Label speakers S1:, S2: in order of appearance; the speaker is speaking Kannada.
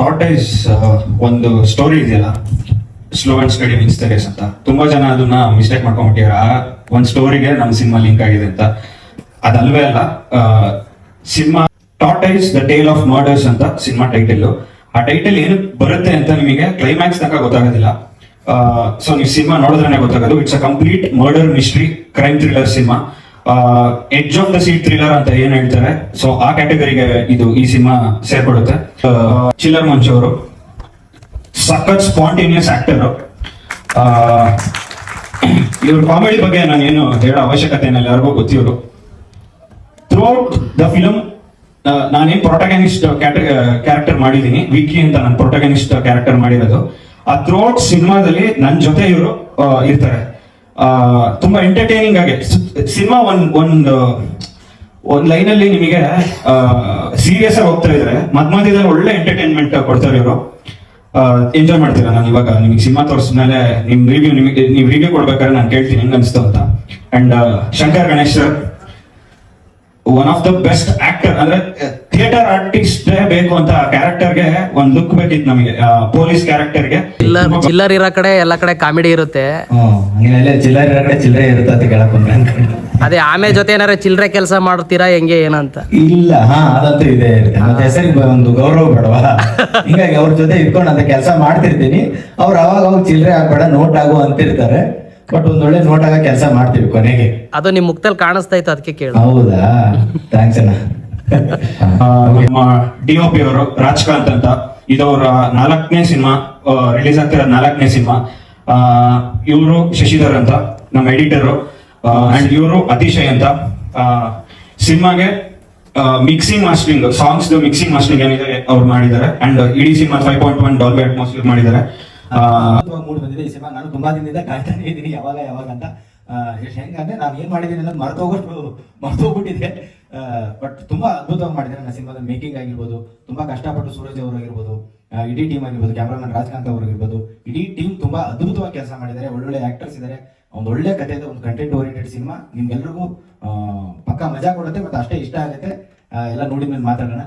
S1: ಟಾರ್ಟೈಸ್ ಒಂದು ಸ್ಟೋರಿ ಇದೆಯಲ್ಲ? Slow and steady wins the ಅಂತ. ತುಂಬಾ ಜನ ಅದನ್ನ ಮಿಸ್ಟೇಕ್ ಮಾಡ್ಕೊಂಡ್ಬಿಟ್ಟಿದ್ದಾರೆ. ಆ ಒಂದು ಸ್ಟೋರಿಗೆ ನಮ್ಮ ಸಿನಿಮಾ ಲಿಂಕ್ ಆಗಿದೆ ಅಂತ. ಅದಲ್ವೇ ಅಲ್ಲ cinema tortoise the tale of murders ಅಂತ ಸಿನಿಮಾ ಟೈಟಲ್ ಆ ಟೈಟಲ್ ಏನು ಬರುತ್ತೆ ಅಂತ ನಿಮಗೆ ಕ್ಲೈಮ್ಯಾಕ್ಸ್ ತನಕ ಗೊತ್ತಾಗೋದಿಲ್ಲ. ಸೊ ನೀವು ಸಿನಿಮಾ ನೋಡಿದ್ರೆ ಗೊತ್ತಾಗೋದು. It's a complete murder mystery crime thriller cinema edge of the seat thriller ಅಂತ ಏನ್ ಹೇಳ್ತಾರೆ? ಸೊ ಆ ಕ್ಯಾಟಗರಿಗೆ ಇದು ಈ ಸಿನಿಮಾ ಸೇರ್ಪಡುತ್ತೆ ಚಿಲ್ಲರ್ ಮಂಚ್ ಅವರು. ಸಖತ್ ಸ್ಪಾಂಟೇನಿಯಸ್ ಆಕ್ಟರ್ ಇವ್ರ ಕಾಮಿಡಿ ಬಗ್ಗೆ ನಾನು ಏನು ಹೇಳೋ ಅವಶ್ಯಕತೆ ಎಲ್ಲರಿಗೂ ಗೊತ್ತಿವರು ಥ್ರೂ ಔಟ್ ದ ಫಿಲಮ್ ನಾನೇನು ಪ್ರೊಟಗನಿಸ್ಟ್ ಕ್ಯಾರೆಕ್ಟರ್ ಮಾಡಿದ್ದೀನಿ ವಿಕಿ ಅಂತ ನಾನು ಪ್ರೊಟಗನಿಸ್ಟ್ ಕ್ಯಾರೆಕ್ಟರ್ ಮಾಡಿರೋದು. ಆ ಥ್ರೂಔಟ್ ಸಿನಿಮಾದಲ್ಲಿ ನನ್ನ ಜೊತೆ ಇವರು ಇರ್ತಾರೆ. ತುಂಬಾ ಎಂಟರ್ಟೈನಿಂಗ್ ಆಗಿ. ಸಿನಿಮಾ ಒಂದ್, ಒಂದು, ಒಂದ್ ಲೈನ್ ಅಲ್ಲಿ ನಿಮಗೆ ಸೀರಿಯಸ್ ಆಗಿ ಹೋಗ್ತಾ ಇದ್ರೆ ಮದ್ ಮಧ್ಯದಲ್ಲಿ ಒಳ್ಳೆ ಎಂಟರ್ಟೈನ್ಮೆಂಟ್ ಕೊಡ್ತಾರೆ ಇವರು. ಎಂಜಾಯ್ ಮಾಡ್ತೀರಾ? ನಾನು ಇವಾಗ ನಿಮಗೆ ಸಿನಿಮಾ ತೋರಿಸಿದ್ಮೇಲೆ ನಿಮ್ ರಿವ್ಯೂ ನಿಮಗೆ, ನೀವು ರಿವ್ಯೂ ಕೊಡ್ಬೇಕಾದ್ರೆ ನಾನು ಕೇಳ್ತೀನಿ, ಹೆಂಗ್ ಅನ್ಸ್ತು ಅಂತ. And Shankar Ganesh sir one of the best actor ಅಂದ್ರೆ ಥಿಯೇಟರ್ ಆರ್ಟಿಸ್ಟ್ ಬೇಕು ಅಂತ ಕ್ಯಾರೆಕ್ಟರ್ಗೆ ಒಂದ್ ಲುಕ್ ಬೇಕಿತ್ತು ನಮಗೆ ಪೊಲೀಸ್ ಕ್ಯಾರೆಕ್ಟರ್ಗೆ
S2: ಚಿಲ್ಲರ್ ಚಿಲ್ಲರ್ ಇರೋ ಕಡೆ ಎಲ್ಲ ಕಡೆ ಕಾಮಿಡಿ ಇರುತ್ತೆ.
S3: ಚಿಲ್ಲರ್ ಇರೋ ಕಡೆ ಚಿಲ್ಲರೆ ಇರುತ್ತೆ ಅಂತ ಕೇಳಕ್
S2: ಅದೇ ಆಮೇಲೆ ಜೊತೆ ಏನಾರ ಚಿಲ್ಲರೆ ಕೆಲಸ ಮಾಡ್ತೀರಾ ಹೆಂಗೆ ಏನಂತ
S3: ಇಲ್ಲ ಹಾ ಅದಂತೂ ಇದೆ ಇರುತ್ತೆ. ಮತ್ತೆ ಹೆಸರಿಗೆ ಒಂದು ಗೌರವ ಬೇಡವಾ? ಹಿಂಗಾಗಿ ಅವ್ರ ಜೊತೆ ಇಟ್ಕೊಂಡು ಅಂತ ಕೆಲಸ ಮಾಡ್ತಿರ್ತೀನಿ. ಅವ್ರು ಅವಾಗ ಅವಾಗ ಚಿಲ್ಲರೆ ಆಗ್ಬೇಡ ನೋಟ್ ಆಗು ಅಂತಿರ್ತಾರೆ. ಬಟ್ ಒಂದ್ ಒಳ್ಳೆ ನೋಟ್ ಆಗ ಕೆಲಸ ಮಾಡ್ತೀವಿ ಕೊನೆಗೆ.
S2: ಅದು ನಿಮ್ ಮುಖದಲ್ಲಿ ಕಾಣಿಸ್ತಾ ಇತ್ತು ಅದಕ್ಕೆ ಕೇಳಿ.
S3: ಹೌದಾ? ಥ್ಯಾಂಕ್ಸ್ ಅಣ್ಣ.
S1: ಆ, ನಮ್ಮ ಡಿಒಪಿ ಅವರು ರಾಜ್ಕಾಂತ್ ಅಂತ ಇದವರ ನಾಲ್ಕನೇ ಸಿನಿಮಾ ರಿಲೀಸ್ ಆಗ್ತಿರೋ ನಾಲ್ಕನೇ ಸಿನಿಮಾ. ಇವರು ಶಶಿಧರ್ ಅಂತ ನಮ್ಮ ಎಡಿಟರು. ಅಂಡ್ ಇವರು ಅತಿಶಯ್ ಅಂತ. ಸಿನಿಮಾಗೆ mixing mastering songs mixing mastering ಏನಿದೆ ಅವ್ರು ಮಾಡಿದ್ದಾರೆ. ಅಂಡ್ ಇಡೀ cinema five point one Dolby atmosphere ಮಾಡಿದ್ದಾರೆ.
S3: ಮೂಡ್ ಬಂದಿದೆ ಈ ಸಿನಿಮಾ. ನಾನು ತುಂಬಾ ದಿನದಿಂದ ಕಾಯ್ತಾನೆ ಇದ್ದೀನಿ ಯಾವಾಗ ಯಾವಾಗ ಅಂತ. ಎಷ್ಟು ಹೆಂಗಂದ್ರೆ ನಾನು ಏನ್ ಮಾಡಿದ್ದೀನಿ ಅನ್ನೋದು ಮರ್ತೋಗೋಷ್ಟು ಮರ್ತೋಗ್ಬಿಟ್ಟಿದೆ ಬಟ್ ತುಂಬಾ ಅದ್ಭುತವಾಗಿ ಮಾಡಿದ್ದಾರೆ ನನ್ನ ಸಿನಿಮಾದ ಮೇಕಿಂಗ್ ಆಗಿರ್ಬೋದು ತುಂಬಾ ಕಷ್ಟಪಟ್ಟು ಸೂರಜ್ ಅವರು ಆಗಿರ್ಬೋದು ಆ, ಇಡೀ ಟೀಮ್ ಆಗಿರ್ಬೋದು ಕ್ಯಾಮ್ರಾಮನ್ ರಾಜಕಾಂತ್ ಅವರು ಆಗಿರ್ಬೋದು ಇಡೀ ಟೀಮ್ ತುಂಬಾ ಅದ್ಭುತವಾಗಿ ಕೆಲಸ ಮಾಡಿದ್ದಾರೆ. ಒಳ್ಳೊಳ್ಳೆ ಆಕ್ಟರ್ಸ್ ಇದ್ದಾರೆ ಒಂದು ಒಳ್ಳೆ ಕಥೆ ಇದೆ ಒಂದು ಕಂಟೆಂಟ್ ಓರಿಯೆಂಟೆಡ್ ಸಿನಿಮಾ. ನಿಮ್ಗೆಲ್ರಿಗೂ ಪಕ್ಕಾ ಮಜಾ ಕೊಡುತ್ತೆ ಮತ್ತೆ ಅಷ್ಟೇ ಇಷ್ಟ ಆಗುತ್ತೆ. ಎಲ್ಲ ನೋಡಿದ ಮೇಲೆ ಮಾತಾಡೋಣ.